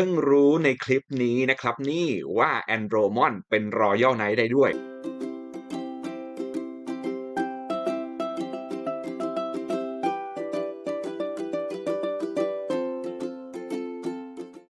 พิ่งรู้ในคลิปนี้นะครับนี่ว่าแอนโดรมอนเป็นรอยัลไนท์ได้ด้วย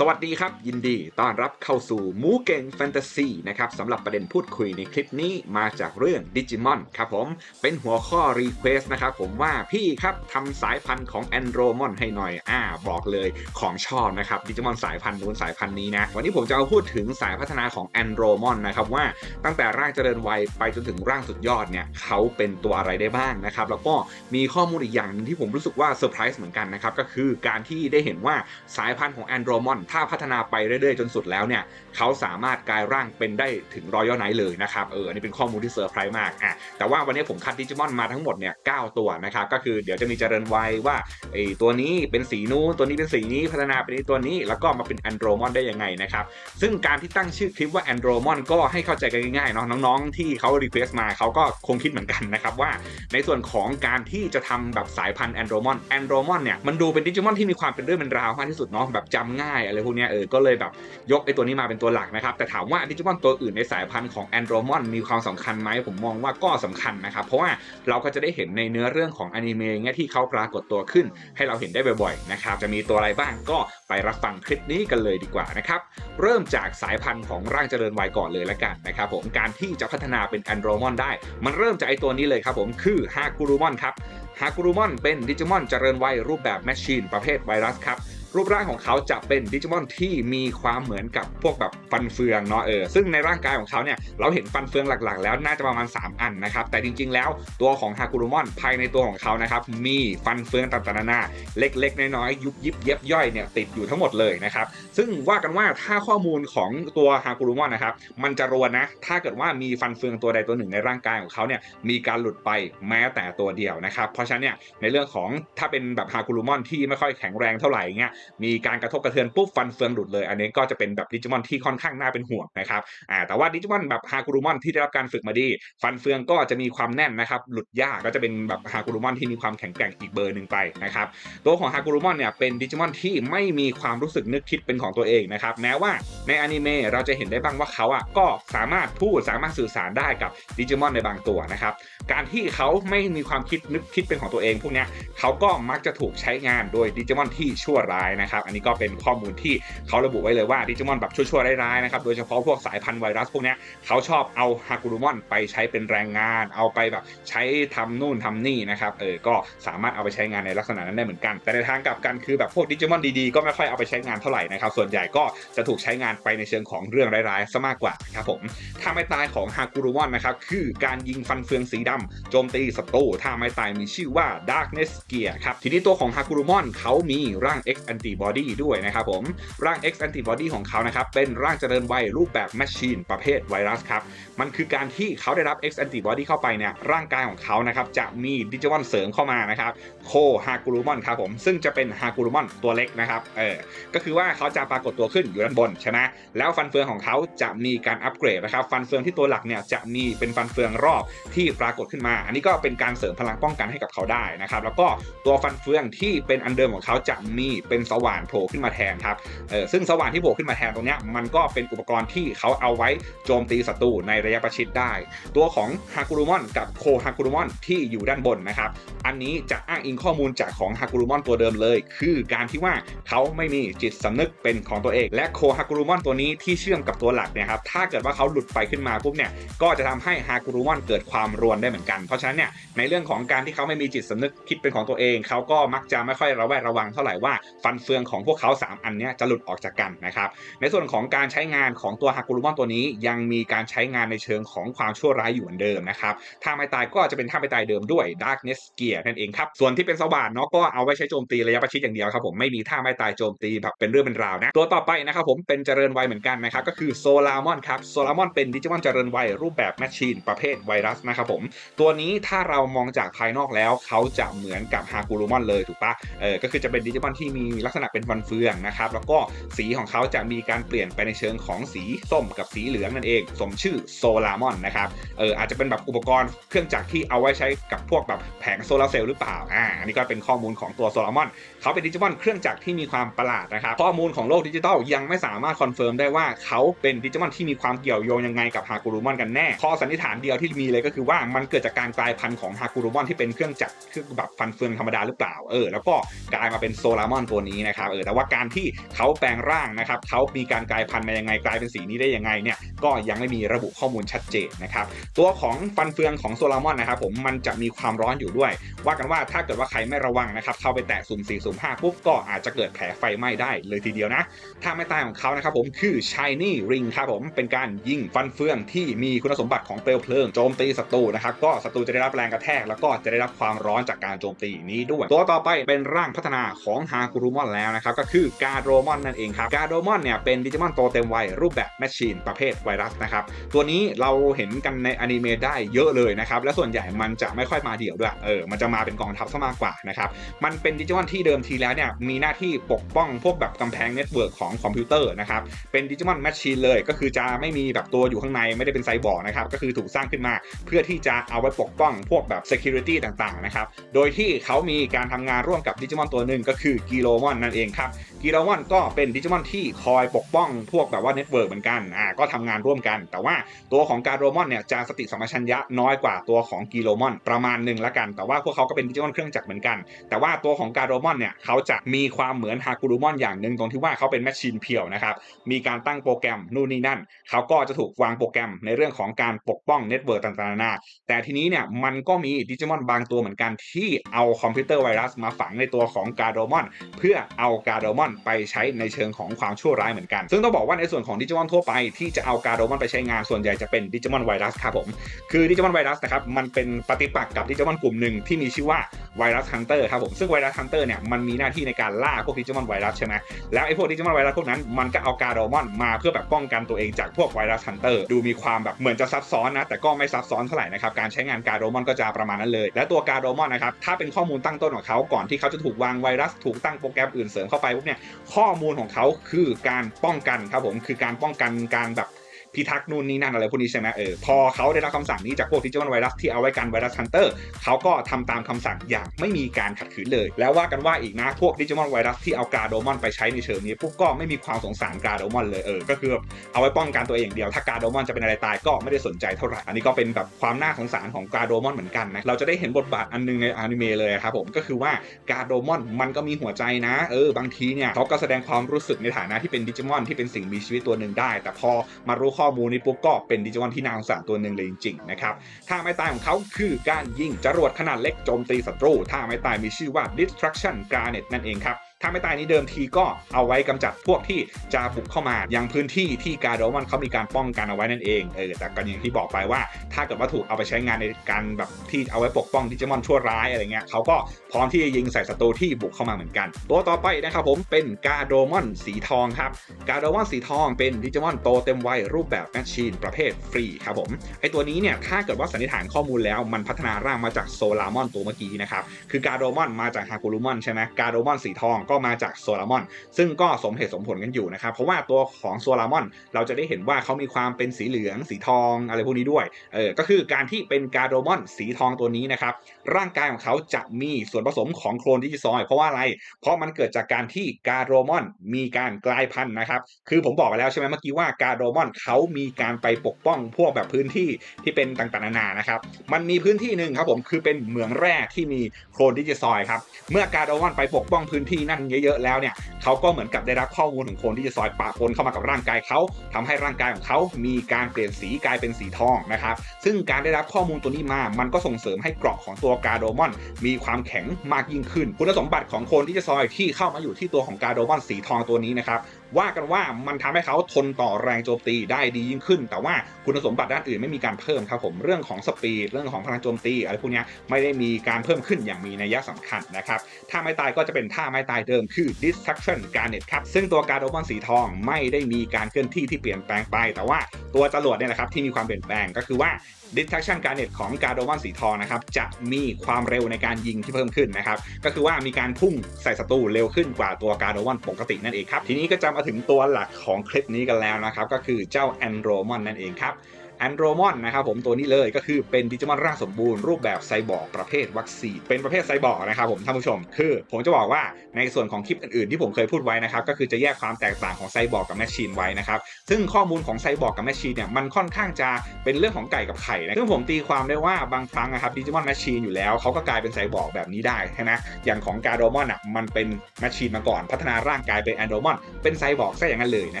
สวัสดีครับ ยินดีต้อนรับเข้าสู่หมูเก่งแฟนตาซีนะครับสำหรับประเด็นพูดคุยในคลิปนี้มาจากเรื่องดิจิมอนครับผมเป็นหัวข้อรีเควสนะครับผมว่าพี่ครับทำสายพันธุ์ของแอนโดรมอนให้หน่อยอ่าบอกเลยของชอบนะครับดิจิมอนสายพันธุ์นู้นสายพันธุ์นี้นะวันนี้ผมจะเอาพูดถึงสายพัฒนาของแอนโดรมอนนะครับว่าตั้งแต่ร่างเจริญวัยไปจนถึงร่างสุดยอดเนี่ยเขาเป็นตัวอะไรได้บ้างนะครับแล้วก็มีข้อมูลอีกอย่างหนึงที่ผมรู้สึกว่าเซอร์ไพรส์เหมือนกันนะครับก็คือการที่ได้เห็นว่าสายพันธุ์ของแอนโดรมอนถ้าพัฒนาไปเรื่อยๆ จนสุดแล้วเนี่ยเขาสามารถกลายร่างเป็นได้ถึงรอยัลไนท์เลยนะครับเอออันนี้เป็นข้อมูลที่เซอร์ไพรส์มากอะแต่ว่าวันนี้ผมคัดดิจิมอนมาทั้งหมดเนี่ยเตัวนะครับก็คือเดี๋ยวจะมีเจริญวัยว่าไอตัวนี้เป็นสีนู้นตัวนี้เป็นสีนี้พัฒนาเป็นตัวนี้ แล้วก็มาเป็นแอนโดรมอนได้ยังไงนะครับซึ่งการที่ตั้งชื่อคลิปว่าแอนโดรมอนก็ให้เข้าใจกันง่ายๆเนาะน้องๆที่เขารีเควสมาเขาก็คงคิดเหมือนกันนะครับว่าในส่วนของการที่จะทำแบบสายพันธุ์แอนโดรมอนแอนโดรมอนเนี่ยมันดูเป็นดิจิมอนที่มีความเป็นเรื่องเป็นราวมากที่สุดเนาะแบบจำง่ายอะไรพวกนี้เออก็เลยแบบยกไอ้ตัวนี้มาเป็นตัวหลักนะครับ แต่ถามว่าดิจิมอนตัวอื่นในสายพันธุ์ของแอนโดรมอนมีความสำคัญไหมผมมองว่าก็สำคัญนะครับ เพราะว่าเราก็จะได้เห็นในเนื้อเรื่องของอนิเมะเงี้ยที่เขาปรากฏตัวขึ้น ให้เราเห็นได้บ่อยๆนะครับจะมีตัวอะไรบ้างก็ไปรับฟังคลิปนี้กันเลยดีกว่านะครับเริ่มจากสายพันธุ์ของร่างเจริญวัยก่อนเลยละกันนะครับผมการที่จะพัฒนาเป็นแอนโดรมอนได้ มันเริ่มจากไอตัวนี้เลยครับผมคือฮากูรุมอนครับฮากุรุมอนเป็นดิจิมอนเจริญวัยรูปแบบแมชชีนประเภทไวรัสครับ รูปร่างของเขาจะเป็นดิจิมอนที่มีความเหมือนกับพวกแบบฟันเฟืองเนาะเออซึ่งในร่างกายของเขาเนี่ยเราเห็นฟันเฟืองหลักๆ แล้วน่าจะประมาณ 3 อันนะครับ แต่จริงๆ แล้วตัวของฮากุรุมอนภายในตัวของเขานะครับมีฟันเฟืองต่างๆนานาเล็กๆ น้อยๆยุบยิบเย็บย่อยเนี่ยติดอยู่ทั้งหมดเลยนะครับซึ่งว่ากันว่าถ้าข้อมูลของตัวฮากุรุมอนนะครับมันจะรวนนะถ้าเกิดว่ามีฟันเฟืองตัวใดตัวหนึ่งในร่างกายของเขาเนี่ยมีการหลุดไปแม้แต่ตัวเดียวนะครับเพราะฉะนั้นเนี่ยในเรื่องของถ้าเป็นแบบฮากุรุมอนที่ไม่ค่อยแข็งแรงเท่าไหร่เงี้ยมีการกระทบกระเทือนปุ๊บฟันเฟืองหลุดเลย อันนี้ก็จะเป็นแบบดิจิมอนที่ค่อนข้างน่าเป็นห่วงนะครับอ่าแต่ว่าดิจิมอนแบบฮากุรุมอนที่ได้รับการฝึกมาดี ฟันเฟืองก็จะมีความแน่นนะครับหลุดยากก็จะเป็นแบบฮากุรุมอนที่มีความแข็งแกร่งอีกเบอร์หนึ่งไปนะครับตัวของฮากุรุมอนเนี่ยเป็นดิจิมอนที่ไม่มีความรู้สึกนึกคิดเป็นของตัวเองนะครับแม้ว่าในอนิเมะเราจะเห็นได้บ้างว่าเขาอะก็สามารถพูดสามารถสื่อสารได้กับดิจิมอนในบางตัวนะครับการที่เขาไม่มีความคิดนึกคิดเป็นของตัวเอง พวกเนี้ยเขาก็มักจะถูกใช้งานโดยดิจิมอนที่ชั่วร้ายนะครับ อันนี้ก็เป็นข้อมูลที่เขาระบุไว้เลยว่าดิจิมอนแบบชั่วๆร้ายๆนะครับ โดยเฉพาะพวกสายพันธุ์ไวรัสพวกนี้เขาชอบเอาฮากุรุมอนไปใช้เป็นแรงงาน เอาไปแบบใช้ทำนู่นทำนี่นะครับ เออ ก็สามารถเอาไปใช้งานในลักษณะนั้นได้เหมือนกัน แต่ในทางกลับกันคือแบบพวกดิจิมอนดีๆ ก็ไม่ค่อยเอาไปใช้งานเท่าไหร่นะครับ ส่วนใหญ่ก็จะถูกใช้งานไปในเชิงของเรื่องร้ายๆซะมากกว่าครับผมท่าไม้ตายของฮากุรุมอนนะครับ คือการยิงฟันเฟืองสีดำโจมตีศัตรูท่าไม้ตายมีชื่อว่า Darkness Gear ครับ ทีนี้ตัวของฮากุรุมอนเขามีร่าง X Antibody ด้วยนะครับผมร่าง X Antibody ของเขานะครับเป็นร่างเจริญวัยรูปแบบแมชชีนประเภทไวรัสครับมันคือการที่เขาได้รับ X Antibody เข้าไปเนี่ยร่างกายของเขานะครับจะมีดิจิมอนเสริมเข้ามานะครับโคฮากุรุมอนครับผมซึ่งจะเป็นฮากุรุมอนตัวเล็กนะครับเออก็คือว่าเขาจะปรากฏตัวขึ้นอยู่ด้านบนใช่ไหมแล้วฟันเฟืองของเขาจะมีการอัปเกรดนะครับฟันเฟืองที่ตัวหลักเนี่ยจะมีเป็นฟันเฟืองรอบที่ปรากฏขึ้นมา อันนี้ก็เป็นการเสริมพลังป้องกันให้กับเขาได้นะครับแล้วก็ตัวฟันเฟืองที่เป็นอันเดิมของเขาจะมีเป็นสว่านโผล่ขึ้นมาแทนครับเออซึ่งสว่านที่โผล่ขึ้นมาแทนตรงเนี้ยมันก็เป็นอุปกรณ์ที่เขาเอาไว้โจมตีศัตรูในระยะประชิดได้ ตัวของฮากุรุมอนกับโคฮากุรุมอนที่อยู่ด้านบนนะครับอันนี้จะอ้างอิงข้อมูลจากของฮากุรุมอนตัวเดิมเลย คือการที่ว่าเขาไม่มีจิตสำนึกเป็นของตัวเอง และโคฮากุรุมอนตัวนี้ที่เชื่อมกับตัวหลักเนี่ยครับถ้าเกิดว่าเขาหลุดไปขึ้นมาปุ๊บเนี่ยก็จะทำให้ฮากุรุมอนเกิดความรวนได้เหมือนกันเพราะฉะนั้นเนี่ยในเรื่องของการที่เขาไม่มีจิตสำนึกคิดเป็นของตัวเอง เขาก็มักจะไม่ค่อยระแวดระวังเท่าไหร่ว่าฟันเฟืองของพวกเขาสามอันนี้จะหลุดออกจากกันนะครับในส่วนของการใช้งานของตัวฮากุรุมอนตัวนี้ยังมีการใช้งานในเชิงของความชั่วร้ายอยู่เหมือนเดิมนะครับถ้าไม่ตายก็จะเป็นท่าไม่ตายเดิมด้วย Darkness Gear นั่นเองครับส่วนที่เป็นสว่านเนาะก็เอาไว้ใช้โจมตีระยะประชิดอย่างเดียวครับผมไม่มีท่าไม่ตายโจมตีแบบเป็นเรื่องเป็นราวนะตัวต่อไปนะครับผมเป็นเจริญวัยเหมือนกันนะครับก็คือโซลามอนครับโซลามอนเป็นดิจิมอนเจริญวัยรูปแบบแมชชีนประเภทไวรัสนะครับผมตัวนี้ถ้าเรามองจากภายนอกแล้วเขาจะเหมือนกับฮากุรุมอนเลยถูกปะเออก็คือจะเป็นดิจิมอนที่มีลักษณะเป็นฟันเฟืองนะครับ แล้วก็สีของเขาจะมีการเปลี่ยนไปในเชิงของสีส้มกับสีเหลืองนั่นเอง สมชื่อโซลามอนนะครับเอออาจจะเป็นแบบอุปกรณ์เครื่องจักรที่เอาไว้ใช้กับพวกแบบแผงโซลาร์เซลล์หรือเปล่าอ่าอันนี้ก็เป็นข้อมูลของตัวโซลามอนเขาเป็นดิจิมอนเครื่องจักรที่มีความประหลาดนะครับข้อมูลของโลกดิจิทัลยังไม่สามารถคอนเฟิร์มได้ว่าเขาเป็นดิจิมอนที่มีความเกี่ยวโยงยังไงกับฮากูรุมอนกันแน่ข้อสันนิษฐานเดียวที่มีเลยก็คือว่ามันเกิดจากการกลายพันธุ์ของฮากูรุมอนที่เป็นเครื่องจักรเครื่องแบบฟันเฟืองธรรมดาหรือเปล่าเออแล้วก็กลายมาเป็นโซลามอนตัวนี้นะครับเออแต่ว่าการที่เขาแปลงร่างนะครับเขามีการกลายพันธุ์มายังไงกลายเป็นสีนี้ได้ยังไงเนี่ยก็ยังไม่มีระบุข้อมูลชัดเจนนะครับตัวของฟันเฟืองของโซลามอนนะครับผมมันจะมีความร้อนอยู่ด้วย ว่ากันว่าถ้าเกิดว่าใครไม่ระวังนะครับเข้าไปแตะสุ่ม4สุ่ม5ปุ๊บก็อาจจะเกิดแผลไฟไหม้ได้เลยทีเดียวนะถ้าไม่ตายของเขานะครับผมคือ Shiny Ring ครับผมเป็นการยิงฟันเฟืองที่มีคุณสมบัติของเปลวเพลิงโจมตีศัตรูนะครับก็ศัตรูจะได้รับแรงกระแทกแล้วก็จะได้รับความร้อนจากการโจมตีนี้ด้วย ตัวต่อไปเป็นร่างพัฒนาของฮากุรุมอนแล้วนะครับก็คือกาโดมอนนั่นเองครับกาโดมอนเนี่ยเป็นดิจิมอนโตเต็มวัยรูปแบบแมชชีนประเภทไวรัสนะครับตัวนี้เราเห็นกันในอนิเมะได้เยอะเลยนะครับและส่วนใหญ่มันจะไม่ค่อยมาเดี่ยวด้วยเออมันจะมาเป็นกองทัพซะมากกว่านะครับมันเป็นดิจิมอนที่เดิมทีแล้วเนี่ยมีหน้าที่ปกป้องพวกแบบกำแพงเน็ตเวิร์กของคอมพิวเตอร์นะครับเป็นดิจิมอนแมชชีนเลยก็คือจะไม่มีแบบตัวอยู่ข้างในไม่ได้เป็นไซบอร์กนะครับก็คือถูกสร้างขึ้นมาเพื่อที่จะเอาไว้ปกป้องพวกแบบ Security ต่างๆนะครับโดยที่เขามีการทำงานร่วมกับดิจิมอนตัวหนึ่งก็คือกิโลมอนนั่นเองครับกิโลมอนก็เป็นดิจิมอนที่คอยปกป้องพวกแบบว่าเน็ตเวิร์กเหมือนกันอ่าก็ทำงานร่วมกัน แต่ว่าตัวของการโรมอนเนี่ยจะสติสัมปชัญญะน้อยกว่าตัวของกิโลมอนประมาณหนึ่งละกัน แต่ว่าพวกเขาก็เป็นดิจิมอนเครื่องจักรเหมือนกัน แต่ว่าตัวของการโรมอนเนี่ยเขาจะมีความเหมือนฮากูรุมอนอย่างหนึ่งตรงที่ว่าเขาเป็นแมชชีนเพียวนะครับมีการตั้งโปรแกรมนู่นนี่นั่นเขาก็จะถูกวางโปรแกรมในเรื่องของการปกป้องเน็ตเวิร์กต่างๆนานาแต่ทีนี้เนี่ยมันก็มีดิจิมอนบางตัวเหมือนกันที่เอาคอมพิวเตอร์ไวรัสมาฝังในตัวของการโรมอน เพื่อเอาการโรมอนไปใช้ในเชิงของความชั่วร้ายเหมือนกัน ซึ่งต้องบอกว่าในส่วนของดิจิมอนทั่วไปที่จะเอาการโรมอนไปใช้งานส่วนใหญ่จะเป็นดิจิมอนไวรัสครับผม คือดิจิมอนไวรัสนะครับมันเป็นปฏิปักษ์กับดิจิมอนกลุ่มหนึ่งที่มีชื่อว่าไวรัสฮันเตอร์ครับผมซึ่งไวรัสฮันเตอร์เนี่ยมันมีหน้าที่ในการล่าพวกดิจิมอนไวรัสใช่ไหมแล้วไอ้พวกดิจิมอนไวรัสพวกนั้นมันก็เอาการโรมอนมาเพื่อแบบป้องกันตัวเองจากพวกไวรัสฮันเตอร์ดูมีความแบบเหมือนจะซับซ้อนนะแต่ก็ไม่ซับซ้อนเท่าไหร่นะครับการใช้งานการโรมอนก็จะประมาณนั้นเลย และตัวการโรมอนนะครับถ้าเป็นข้อมูลตั้งต้นของเขาก่อนที่เขาจะถูกวางไวรัสถูกตั้งโปรแกรมอื่นเสริมเข้าไปปุ๊บเนี่ยข้อมูลของเขาคือการป้องกันครับผมคือการป้องกันการแบบ พิทักษ์นู่นนี่นั่นอะไรพวกนี้ใช่ไหมเออพอเขาได้รับคำสั่งนี้จากพวกดิจิทัลไวรัสที่เอาไว้กันไวรัสฮันเตอร์เขาก็ทำตามคำสั่งอย่างไม่มีการขัดขืนเลย แล้วว่ากันว่าอีกนะพวกดิจิทัลไวรัสที่เอากาโดมอนไปใช้ในเชิงนี้พวกก็ไม่มีความสงสารกาโดมอนเลยเออก็คือเอาไว้ป้องกันตัวเองเดียวถ้ากาโดมอนจะเป็นอะไรตายก็ไม่ได้สนใจเท่าไหร่อันนี้ก็เป็นแบบความน่าสงสารของกาโดมอนเหมือนกันนะเราจะได้เห็นบทบาทอันนึงในอนิเมะเลยครับผมก็คือว่ากาโดมอนมันก็มีหัวใจนะเออบางทีเนี่ยเขาก็แสดงความรู้สึกในฐานะที่เป็นดิจิมอนที่เป็นสิ่งมีชีวิตตัวหนึ่งได้ แต่พอมารู้ข้อมูลนี้ปุ๊บก็เป็นดิจิมอนที่น่าสงสารตัวหนึ่งเลยจริงๆนะครับท่าไม้ตายของเขาคือการยิงจรวดขนาดเล็กโจมตีศัตรูท่าไม้ตายมีชื่อว่า destruction garnet นั่นเองครับถ้าไม่ตายนี้เดิมทีก็เอาไว้กำจัดพวกที่จะบุกเข้ามายังพื้นที่ที่การโดมันเขามีการป้องกันเอาไว้นั่นเองเออแต่ก็อย่างที่บอกไปว่า ถ้าเกิดว่าถูกเอาไปใช้งานในการแบบที่เอาไว้ปกป้องดิจิมอนชั่วร้ายอะไรเงี้ยเขาก็พร้อมที่จะยิงใส่ศัตรูที่บุกเข้ามาเหมือนกัน ตัวต่อไปนะครับผมเป็นกาโดมอนสีทองครับกาโดมอนสีทองเป็นดิจิมอนโตเต็มวัยรูปแบบแมชชีนประเภทฟรีครับผมไอตัวนี้เนี่ยถ้าเกิดว่าสันนิษฐานข้อมูลแล้วมันพัฒนาร่างมาจากโซลามอนตัวเมื่อกี้นะครับคือกาโดมอนมาจากฮากุรุมอนใช่ไหมกาโดมอนสีทองก็มาจากโซลามอนซึ่งก็สมเหตุสมผลกันอยู่นะครับ เพราะว่าตัวของโซลามอนเราจะได้เห็นว่าเขามีความเป็นสีเหลือง สีทองอะไรพวกนี้ด้วยเออก็คือการที่เป็นการโดมอนสีทองตัวนี้นะครับ ร่างกายของเขาจะมีส่วนผสมของโคลนดิจิซอยเพราะว่าอะไร เพราะมันเกิดจากการที่การโดมอนมีการกลายพันธุ์นะครับ คือผมบอกไปแล้วใช่ไหมเมื่อกี้ว่าการโดมอนเขามีการไปปกป้องพวกแบบพื้นที่ที่เป็นต่างๆนานานะครับ มันมีพื้นที่หนึ่งครับผมคือเป็นเหมืองแร่ที่มีโคลนดิจิซอยครับ เมื่อการโดมอนไปปกป้องพื้นที่นั่นเยอะๆแล้วเนี่ยเขาก็เหมือนกับได้รับข้อมูลของคนที่จะซอยปะปนเข้ามากับร่างกายเขาทำให้ร่างกายของเขามีการเปลี่ยนสีกลายเป็นสีทองนะครับซึ่งการได้รับข้อมูลตัวนี้มา มันก็ส่งเสริมให้เกราะของตัวกาโดมอน มีความแข็งมากยิ่งขึ้น คุณสมบัติของคนที่จะซอยที่เข้ามาอยู่ที่ตัวของกาโดมอนสีทองตัวนี้นะครับ ว่ากันว่ามันทำให้เขาทนต่อแรงโจมตีได้ดียิ่งขึ้น แต่ว่าคุณสมบัติด้านอื่นไม่มีการเพิ่มครับผมเรื่องของสปีดเรื่องของพลังโจมตีอะไรพวกนี้ไม่ได้มีการเพิ่มขึ้นอย่างมีนัยสำคัญนะครับท่าไม้ตายก็จะเป็นท่าไม้ตายเดิมคือ Destruction Garnet ครับซึ่งตัวการโดมอนสีทองไม่ได้มีการเคลื่อนที่ที่เปลี่ยนแปลงไป แต่ว่าตัวจรวดเนี่ยแหละครับที่มีความเปลี่ยนแปลงก็คือว่า Detection Garnet ของการโดวันสีทองนะครับจะมีความเร็วในการยิงที่เพิ่มขึ้นนะครับก็คือว่ามีการพุ่งใส่ศัตรูเร็วขึ้นกว่าตัวการโดวันปกตินั่นเองครับทีนี้ก็จะมาถึงตัวหลักของคลิปนี้กันแล้วนะครับก็คือเจ้าแอนโดรมอนนั่นเองครับ แอนโดรมอนนะครับผมตัวนี้เลยก็คือเป็นดิจิมอนร่างสมบูรณ์รูปแบบไซบอร์กประเภทวัคซีนเป็นประเภทไซบอร์กนะครับผมท่านผู้ชม คือผมจะบอกว่าในส่วนของคลิปอื่นๆ ที่ผมเคยพูดไว้นะครับก็คือจะแยกความแตกต่างของไซบอร์กกับแมชชีนไว้นะครับซึ่งข้อมูลของไซบอร์กกับแมชชีนเนี่ยมันค่อนข้างจะเป็นเรื่องของไก่กับไข่นะซึ่งผมตีความได้ว่าบางครั้งนะครับดิจิมอนแมชชีนอยู่แล้วเขาก็กลายเป็นไซบอร์กแบบนี้ได้ใช่ไหมอย่างของการโดมอนอะมันเป็นแมชชีนมาก่อน พัฒนาร่างกายเป็นแอนโดรมอนเป็นไซบอร์กซะอย่างนั้นเลยน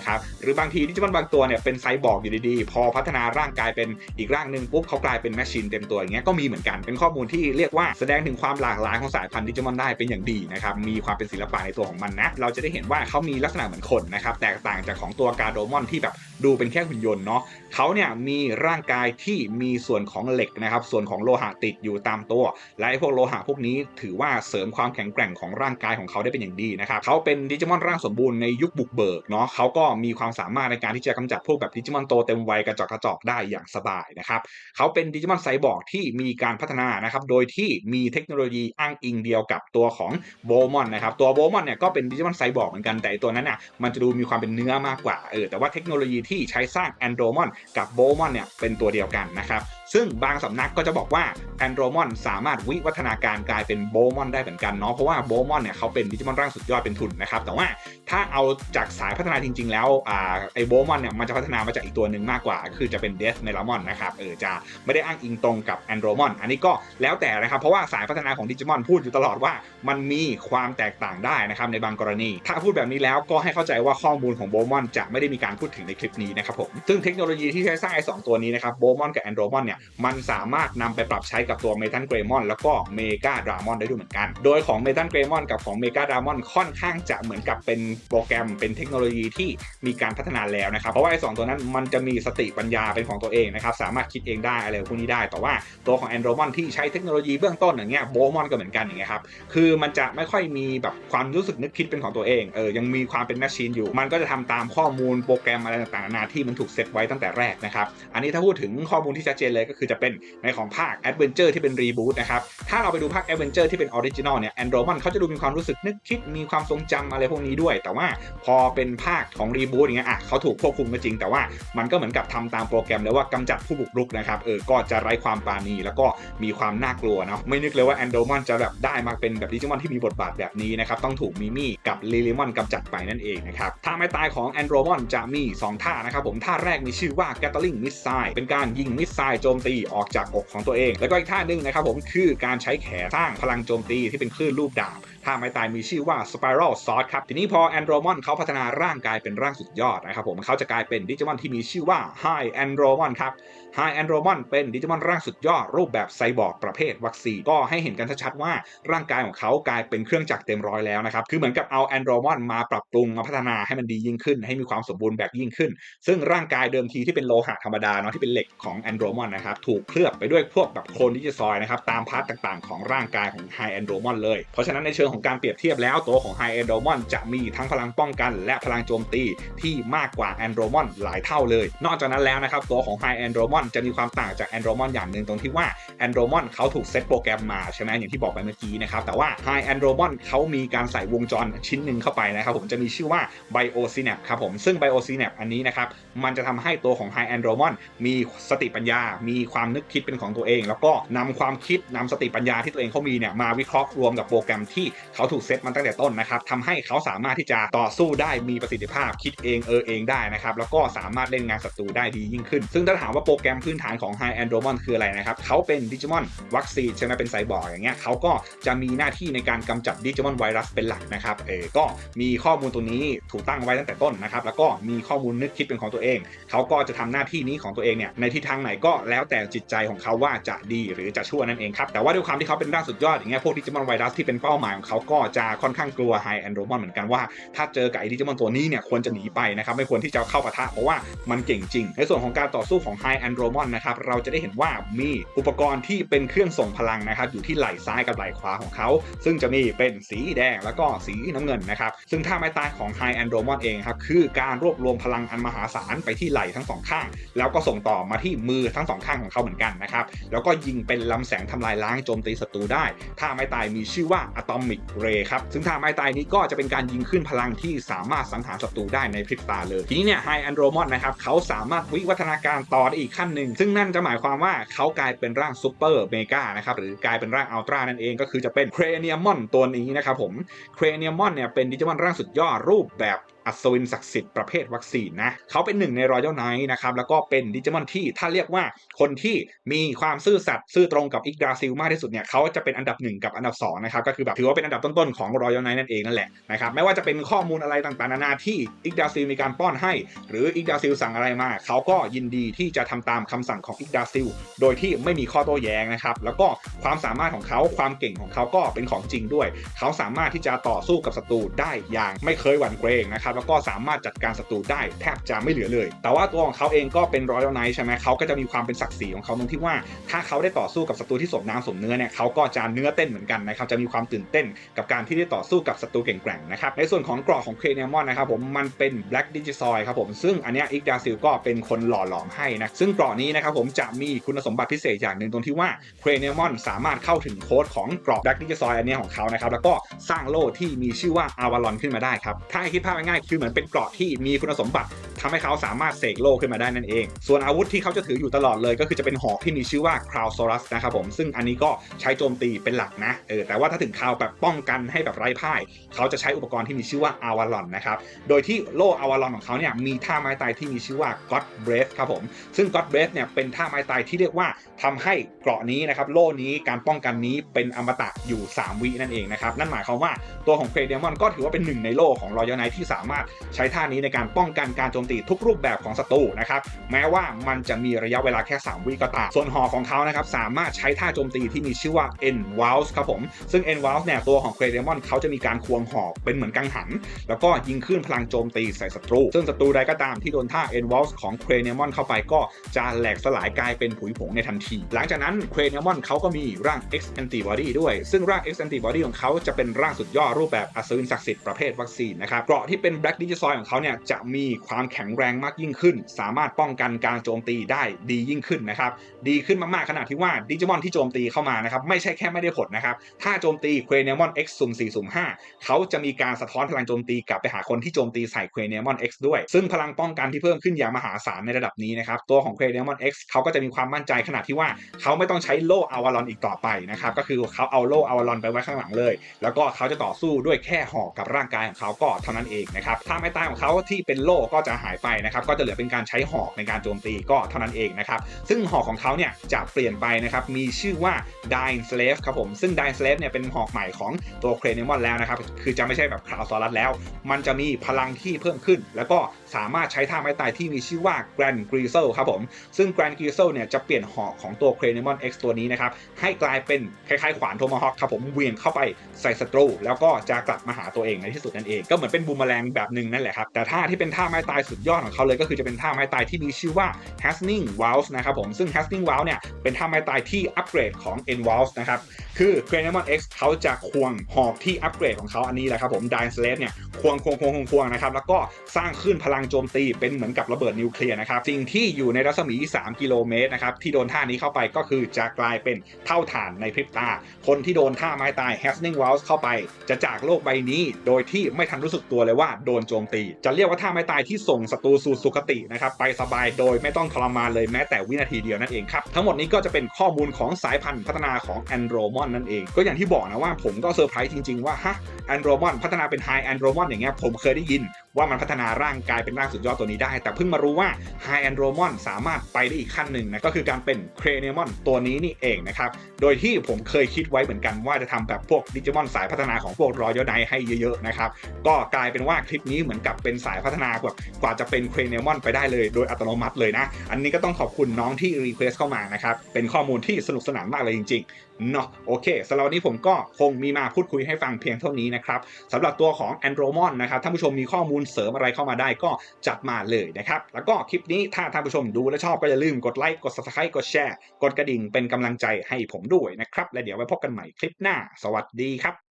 ะครับหรือบางทีดิจิมอนบางตัวเนี่ยเป็นไซบอร์กอยู่ดีๆ พอพัฒนาร่างกลายเป็นอีกร่างหนึ่งปุ๊บเขากลายเป็นแมชชีนเต็มตัวอย่างเงี้ยก็มีเหมือนกันเป็นข้อมูลที่เรียกว่าแสดงถึงความหลากหลายของสายพันธุ์ดิจิมอนได้เป็นอย่างดีนะครับมีความเป็นศิลปะในตัวของมันนะเราจะได้เห็นว่าเขามีลักษณะเหมือนคนนะครับแตกต่างจากของตัวการโดมอนที่แบบดูเป็นแค่หุ่นยนต์เนาะเขาเนี่ยมีร่างกายที่มีส่วนของเหล็กนะครับส่วนของโลหะติดอยู่ตามตัว และไอ้พวกโลหะพวกนี้ถือว่าเสริมความแข็งแกร่งของร่างกายของเขาได้เป็นอย่างดีนะครับเขาเป็นดิจิมอนร่างสมบูรณ์ในยุคบุกเบิกเนาะเขาก็มีความสามารถในการที่จะกำจัดพวกแบบดิจิมอนโตเต็มวัยกระจอกกระจอกได้อย่างสบายนะครับเขาเป็นดิจิมอนไซบอร์กที่มีการพัฒนานะครับโดยที่มีเทคโนโลยีอ้างอิงเดียวกับตัวของโบมอนนะครับตัวโบมอนเนี่ยก็เป็นดิจิมอนไซบอร์กเหมือนกันแต่ตัวนั้นน่ะมันจะดูมีความเป็นเนื้อมากกว่าเออแต่ว่าเทคโนโลยีที่ใช้สร้างแอนโดรมอนกับโบมอนเนี่ยเป็นตัวเดียวกันนะครับ ซึ่งบางสำนักก็จะบอกว่าแอนโดรมอนสามารถวิวัฒนาการกลายเป็นโบมอนได้เหมือนกันเนาะเพราะว่าโบมอนเนี่ยเขาเป็นดิจิมอนร่างสุดยอดเป็นทุนนะครับแต่ว่าถ้าเอาจากสายพัฒนาจริง ๆ แล้วอ่าไอโบมอนเนี่ยมันจะพัฒนามาจากอีกตัวหนึ่งมากกว่า คือจะเป็นเดสเมลามอนนะครับเออจะไม่ได้อ้างอิงตรงกับแอนโดรมอนอันนี้ก็แล้วแต่นะครับเพราะว่าสายพัฒนาของดิจิมอนพูดอยู่ตลอดว่า มันมีความแตกต่างได้นะครับในบางกรณี ถ้าพูดแบบนี้แล้วก็ให้เข้าใจว่าข้อมูลของโบมอนจะไม่ได้มีการพูดถึงในคลิปนี้นะครับผมซึ่งเทคโนโลยีที่ใช้สร้างไอ้สองตัวนี้นะครับโบมอนกับแอนโดรมอนเนี่ยมันสามารถนำไปปรับใช้กับตัวเมทัลเกรมอนแล้วก็เมกาดรามอนได้ด้วยเหมือนกัน โดยของเมทัลเกรมอนกับของเมกาดรามอนค่อนข้างจะเหมือนกับเป็นโปรแกรมเป็นเทคโนโลยีที่มีการพัฒนาแล้วนะครับ เพราะว่าไอ้สองตัวนั้นมันจะมีสติปัญญาเป็นของตัวเองนะครับ สามารถคิดเองได้อะไรพวกนี้ได้ แต่ว่าตัวของแอนโดรมอนที่ใช้เทคโนโลยีเบื้องต้นอย่างเงี้ยโบมอนก็เหมือนกันอย่างเงี้ยครับ คือมันจะไม่ค่อยมีแบบความรู้สึกนึกคิดเป็นของตัวเอง เออ ยังมีความเป็นแมชชีนอยู่ มันก็จะทำตามข้อมูลโปรแกรมอะไรต่างๆนานาที่มันถูกเซตไว้ตั้งแต่แรกนะครับ อันนี้ถ้าพูดถึงข้อมูลที่ชัดเจนเลยก็คือจะเป็นในของภาค Adventure ที่เป็นรีบูตนะครับ ถ้าเราไปดูภาค Adventure ที่เป็นออริจินอลเนี่ยแอนโดรมอนเขาจะดูมีความรู้สึกนึกคิดมีความทรงจำอะไรพวกนี้ด้วย แต่ว่าพอเป็นภาคของรีบูตอย่างเงี้ยอะเขาถูกควบคุมก็จริง แต่ว่ามันก็เหมือนกับทำตามโปรแกรมเลยว่ากำจัดผู้บุกรุกนะครับเออก็จะไร้ความปราณีแล้วก็มีความน่ากลัวเนาะไม่นึกเลยว่าแอนโดรมอนจะแบบได้มาเป็นแบบดิจิมอนที่มีบทบาทแบบนี้นะครับต้องถูกมิมี่กับลิลิมอนกำจัดไปนั่นเองนะครับท่าไม้ตายของแอนโดรมอนจะมี 2 ท่านะครับผมท่าแรกมีชื่อว่า Gatling Missile เป็นการยิงมิสไซล์โจมตีออกจากอกของตัวเอง แล้วก็อีกท่าหนึ่งนะครับผมคือการใช้แขนสร้างพลังโจมตีที่เป็นคลื่นรูปดาบ ท่าไม้ตายมีชื่อว่า Spiral Sword ครับ ทีนี้พอแอนโดรมอนเขาพัฒนาร่างกายเป็นร่างสุดยอดนะครับผมเขาจะกลายเป็นดิจิมอนที่มีชื่อว่า High Andromon ครับ High Andromon เป็นดิจิมอนร่างสุดยอดรูปแบบไซบอร์กประเภทวัคซีนก็ให้เห็นกันชัดๆว่าร่างกายของเขากลายเป็นเครื่องจักรเต็มร้อยแล้วนะครับ คือเหมือนกับเอาแอนโดรมอนมาปรับปรุงมาพัฒนาให้มันดียิ่งขึ้น ให้มีความสมบูรณ์แบบยิ่งขึ้น ซึ่งร่างกายเดิมทีที่เป็นโลหะธรรมดาเนาะที่เป็นเหล็กของแอนโดรมอนนะครับถูกเคลือบไปด้วยพวกแบบโคลนดิจิซอยนะครับตามพาร์ตต่างๆ ของร่างกายของ High Andromon เลยเพราะฉะนั้นในเชิงของการเปรียบเทียบแล้วตัวของ High Andromon จะมีทั้งพลังป้องกัน และพลังโจมตีที่มากกว่า Andromon หลายเท่าเลย นอกจากนั้นแล้วนะครับตัวของ High Andromon จะมีความต่างจาก Andromon อย่างหนึ่งตรงที่ว่า Andromon เขาถูกเซตโปรแกรมมาใช่ไหมอย่างที่บอกไปเมื่อกี้นะครับแต่ว่า High Andromon เขามีการใส่วงจรชิ้นหนึ่งเข้าไปนะครับผมจะมีชื่อว่า BioSynapse ครับผมซึ่ง BioSynapse อันนี้นะครับมันจะทำให้ตัวของ High Andromon มีสติปัญญา มีความนึกคิดเป็นของตัวเอง แล้วก็นำความคิดนำสติปัญญาที่ตัวเองเขามีเนี่ยมาวิเคราะห์รวมกับโปรแกรมที่เขาถูกเซตมาตั้งแต่ต้นนะครับทำให้เขาสามารถที่จะต่อสู้ได้มีประสิทธิภาพคิดเองเออเองได้นะครับแล้วก็สามารถเล่นงานศัตรูได้ดียิ่งขึ้น ซึ่งถ้าถามว่าโปรแกรมพื้นฐานของ High Andromon คืออะไรนะครับเขาเป็นดิจิมอนวัคซีนใช่ไหมเป็นไซบอร์กอย่างเงี้ยเขาก็จะมีหน้าที่ในการกำจัดดิจิมอนไวรัสเป็นหลักนะครับเออก็มีข้อมูลตรงนี้ถูกตั้งไว้ตั้งแต่ต้นนะครับแล้วก็มีข้อมูลนึกคิดเป็นของตัวเองเขาก็จะทำหน้าที่นี้ของตัวเองเนี่ยในทิศทางไหนก็แล้วแต่จิตใจของเขาว่าจะดีหรือจะชั่วนั่นเองครับแต่ว่าด้วยความที่เขาเป็นร่างสุดยอดอย่างเงี้ยพวกดิจิมอนไวรัสที่เป็นเป้าหมายของเขาก็จะค่อนข้างกลัวไฮแอนโดรมอนเหมือนกันว่าถ้าเจอกับไอดิจิมอนตัวนี้เนี่ยควรจะหนีไปนะครับไม่ควรที่จะเข้าปะทะเพราะว่ามันเก่งจริง ในส่วนของการต่อสู้ของไฮแอนโดรมอนนะครับเราจะได้เห็นว่ามีอุปกรณ์ที่เป็นเครื่องส่งพลังนะครับอยู่ที่ไหล่ซ้ายกับไหล่ขวาของเขา ซึ่งจะมีเป็นสีแดงแล้วก็สีน้ำเงินนะครับซึ่งท่าไม้ตายของไฮแอนโดรมอนเองครับคือการรวบรวมพลังอันมหาศาลไปที่ไหล่ทั้งสองข้าง แล้วก็ส่งต่อมาที่มือทั้งสองข้างของเขาเหมือนกันนะครับแล้วก็ยิงเป็นลำแสงทำลายล้างโจมตีศัตรูได้ท่าไม้ตายมีชื่อว่าอะตอมิกเรครับ ซึ่งทางไม้ตายนี้ก็จะเป็นการยิงขึ้นพลังที่สามารถสังหารศัตรูได้ในพริบตาเลย ทีนี้เนี่ยไฮแอนโดรมอนนะครับเขาสามารถวิวัฒนาการต่อได้อีกขั้นหนึ่ง ซึ่งนั่นจะหมายความว่าเขากลายเป็นร่างซูเปอร์เมกานะครับหรือกลายเป็นร่างอัลตร้านั่นเองก็คือจะเป็นเครเนียมอนตัวนี้นะครับผมเครเนียมอนเนี่ยเป็นดิจิมอนร่างสุดยอดรูปแบบ อัศวินศักดิ์สิทธิ์ประเภทวัคซีนนะเขาเป็นหนึ่งในรอยัลไนท์นะครับแล้วก็เป็นดิจิมอนที่ถ้าเรียกว่าคนที่มีความซื่อสัตย์ซื่อตรงกับอิกดาซิลมากที่สุดเนี่ยเขาจะเป็นอันดับหนึ่งกับอันดับสองนะครับก็คือแบบถือว่าเป็นอันดับต้นๆของรอยัลไนท์นั่นเองนั่นแหละนะครับไม่ว่าจะเป็นข้อมูลอะไรต่างๆนานาที่อิกดาซิลมีการป้อนให้ หรืออิกดาซิลสั่งอะไรมาเขาก็ยินดีที่จะทำตามคำสั่งของอิกดาซิลโดยที่ไม่มีข้อโต้แย้งนะครับแล้วก็ความสามารถของเขาความเก่งของเขาก็เป็นของจริงด้วย เขาสามารถที่จะต่อสู้กับศัตรูได้อย่างไม่เคยหวั่นเกรงนะครับแล้วก็สามารถจัดการศัตรูได้แทบจะไม่เหลือเลย แต่ว่าตัวของเขาเองก็เป็นรอยัลไนท์ใช่ไหมเขาก็จะมีความเป็นศักดิ์ศรีของเขาตรงที่ว่า ถ้าเขาได้ต่อสู้กับศัตรูที่สมน้ำสมเนื้อเนี่ยเขาก็จะเนื้อเต้นเหมือนกันนะครับจะมีความตื่นเต้นกับการที่ได้ต่อสู้กับศัตรูเก่งแกร่งนะครับในส่วนของกรอกของเครเนมอนนะครับผมมันเป็น Black d i g i s o i ครับผมซึ่งอันนี้อิกดาซิลก็เป็นคนหล่อหลอมให้นะซึ่งกรอกนี้นะครับผมจะมีคุณสมบัติพิเศษอย่างหนึ่งตรงที่ว่าเครเนมอนสามารถเข้าถึงโค้ดของกรอก Black d i g i s o i อันนี้ของเขานะครับแล้วก็สร้างโล่ที่มีชื่อว่าอาวาลอนขึ้นมาได้ครับถ้าคิดภาพง่ายๆคือเหมือนเป็นเกราะที่มีคุณสมบัติทำให้เขาสามารถเสกโล่ขึ้นมาได้นั่นเอง ส่วนอาวุธที่เขาจะถืออยู่ตลอดเลย ก็คือจะเป็นหอกที่มีชื่อว่าคราวโซรัสนะครับผมซึ่งอันนี้ก็ใช้โจมตีเป็นหลักนะเออแต่ว่าถ้าถึงคราวแบบป้องกันให้แบบไร้พ่าย เขาจะใช้อุปกรณ์ที่มีชื่อว่าอาวาลอนนะครับโดยที่โล่อาวาลอนของเขาเนี่ยมีท่าไม้ตายที่มีชื่อว่า God Breath ครับผมซึ่ง God Breath เนี่ยเป็นท่าไม้ตายที่เรียกว่าทำให้เกราะนี้นะครับโล่นี้การป้องกันนี้เป็นอมตะอยู่ 3 วินั่นเองนะครับนั่นหมายความว่าตัวของเครเดมอนก็ถือว่าเป็นหนึ่งในโล่ของรอยไนที่สามารถใช้ท่านี้ในการป้องกันการโจมตีทุกรูปแบบของศัตรูนะครับแม้ว่ามันจะมีระยะเวลาแค่ 3 วิก็ตามส่วนหอของเขานะครับสามารถใช้ท่าโจมตีที่มีชื่อว่า N w a l s ครับผม ซึ่ง N w a l s เนี่ยตัวของเครเดมอนเขาจะมีการควงหอกเป็นเหมือนกังหัน แล้วก็ยิงขึ้นพลังโจมตีใส่ศัตรู ซึ่งศัตรูใดก็ตามที่โดนท่า N w a l s ของเครเดมอนเข้าไปก็จะแหลกสลายกลายเป็นผุยผงในทันที หลังจากนั้นเครเดมอนเขาก็มีร่าง X Antibody ด้วย ซึ่งร่าง X Antibody ของเขาจะเป็นร่างสุดยอดรูปแบบอัศวินศักดิ์สิทธิ์ประเภทวัคซีนนะครับเกราะที่เป็น Black Digisoy ของเขาเนี่ยจะมีความแข็งแรงมากยิ่งขึ้น สามารถป้องกันการโจมตีได้ดียิ่งขึ้นนะครับ ดีขึ้นมากๆขนาดที่ว่าดิจิมอนที่โจมตีเข้ามานะครับ ไม่ใช่แค่ไม่ได้ผลนะครับ ถ้าโจมตีเควเนมอน X สุ่ม4สุ่ม5เขาจะมีการสะท้อนพลังโจมตีกลับไปหาคนที่โจมตีใส่เควเนมอน X ด้วย ซึ่งพลังป้องกันที่เพิ่มขึ้นอย่างมหาศาลในระดับนี้นะครับ ตัวของเควเนมอน X เขาก็จะมีความมั่นใจขนาดที่ว่าเขาไม่ต้องใช้โล่อวาลอนอีกต่อไปนะครับ ก็คือเขาเอาโล่อวาลอนไปไว้ข้างหลังเลย แล้วก็เขาจะต่อสู้ด้วยแค่หอกกับร่างกายของเขาก็เท่านั้นเองนะครับถ้าไม่ตายของเขาที่เป็นโล่ก็จะหายไปนะครับก็จะเหลือเป็นการใช้หอกในการโจมตีก็เท่านั้นเองนะครับซึ่งหอกของเขาเนี่ยจะเปลี่ยนไปนะครับมีชื่อว่า Dying Slave ครับผมซึ่ง Dying Slave เนี่ยเป็นหอกใหม่ของตัวเครเนมอนแล้วนะครับคือจะไม่ใช่แบบคราวซอรัสแล้ว มันจะมีพลังที่เพิ่มขึ้น แล้วก็สามารถใช้ท่าไม้ตายที่มีชื่อว่า Grand g r i z z l e ครับผมซึ่ง Grand g r i z z l e เนี่ยจะเปลี่ยนหอกของตัวเครเนมอน X ตัวนี้นะครับให้กลายเป็นคล้ายๆขวานโทมาฮอคครับผมเวียงเข้าไปใส่ศัตรู แล้วก็จะกลับมาหาตัวเองในที่สุดนั่นเองก็เหมือนเป็นบูมแมลงแบบหนึ่งนั่นแหละครับ แต่ท่าที่เป็นท่าไม้ตายสุดยอดของเขาเลยก็คือจะเป็นท่าไม้ตายที่มีชื่อว่า Hasning Waltz นะครับผม ซึ่ง Hasning Waltz เนี่ยเป็นท่าไม้ตายที่อัปเกรดของ N Waltz นะครับ คือ g r e n e m o n X เขาจะควงหอกที่อัปเกรดของเขาอันนี้แหละครับผม Dying Slave เนี่ยควงควงควงควงควงนะครับ แล้วก็สร้างขึ้นพลังโจมตีเป็นเหมือนกับระเบิดนิวเคลียร์นะครับสิ่งที่อยู่ในรัศมี 3 กิโลเมตรนะครับที่โดนท่านี้เข้าไปก็คือจะกลายเป็นเท่าฐานในพริบตา คนที่โดนท่าไม้ตาย Hasning Waltz เข้าไป จะจากโลกใบนี้โดยที่ไม่ทันรู้สึกตัวเลยว่าโดนโจมตี จะเรียกว่าท่าไม้ตายที่ส่งศัตรูสู่สุคตินะครับไปสบายโดยไม่ต้องทรมานเลยแม้แต่วินาทีเดียวนั่นเองครับ ทั้งหมดนี้ก็จะเป็นข้อมูลของสายพันธุ์พัฒนาของแอนโดรมอนนั่นเอง ก็อย่างที่บอกนะว่าผมก็เซอร์ไพรส์จริง ๆ ว่าฮะแอนโดรมอนพัฒนาเป็นไฮแอนโดรมอนอย่างเงี้ยผมเคยได้ยินว่ามันพัฒนาร่างกายเป็นร่างสุดยอดตัวนี้ได้ แต่เพิ่งมารู้ว่า High Andromon สามารถไปได้อีกขั้นหนึ่งนะก็คือการเป็น c r a n e m o n ตัวนี้นี่เองนะครับ โดยที่ผมเคยคิดไว้เหมือนกันว่าจะทำแบบพวกดิจิมอนสายพัฒนาของพวกรอยัลไนให้เยอะๆนะครับก็กลายเป็นว่าคลิปนี้เหมือนกับเป็นสายพัฒนาแบบกว่าจะเป็น c r a n e m o n ไปได้เลยโดยอัตโนมัติเลยนะ อันนี้ก็ต้องขอบคุณน้องที่รีเควสเข้ามานะครับเป็นข้อมูลที่สนุกสนานมากเลยจริง ๆ เนาะโอเคสำหรับวันนี้ผมก็คงมีมาพูดคุยให้ฟังเพียงเท่านี้นะครับสำหรับตัวของ a n d r o m o n นะครับท่านผู้ชมมีข้อมูลเสริมอะไรเข้ามาได้ก็จัดมาเลยนะครับแล้วก็คลิปนี้ถ้าท่านผู้ชมดูและชอบก็อย่าลืมกดไลค์กด subscribe กดแชร์กดกระดิ่งเป็นกำลังใจให้ผมด้วยนะครับและเดี๋ยวไว้พบกันใหม่คลิปหน้า สวัสดีครับ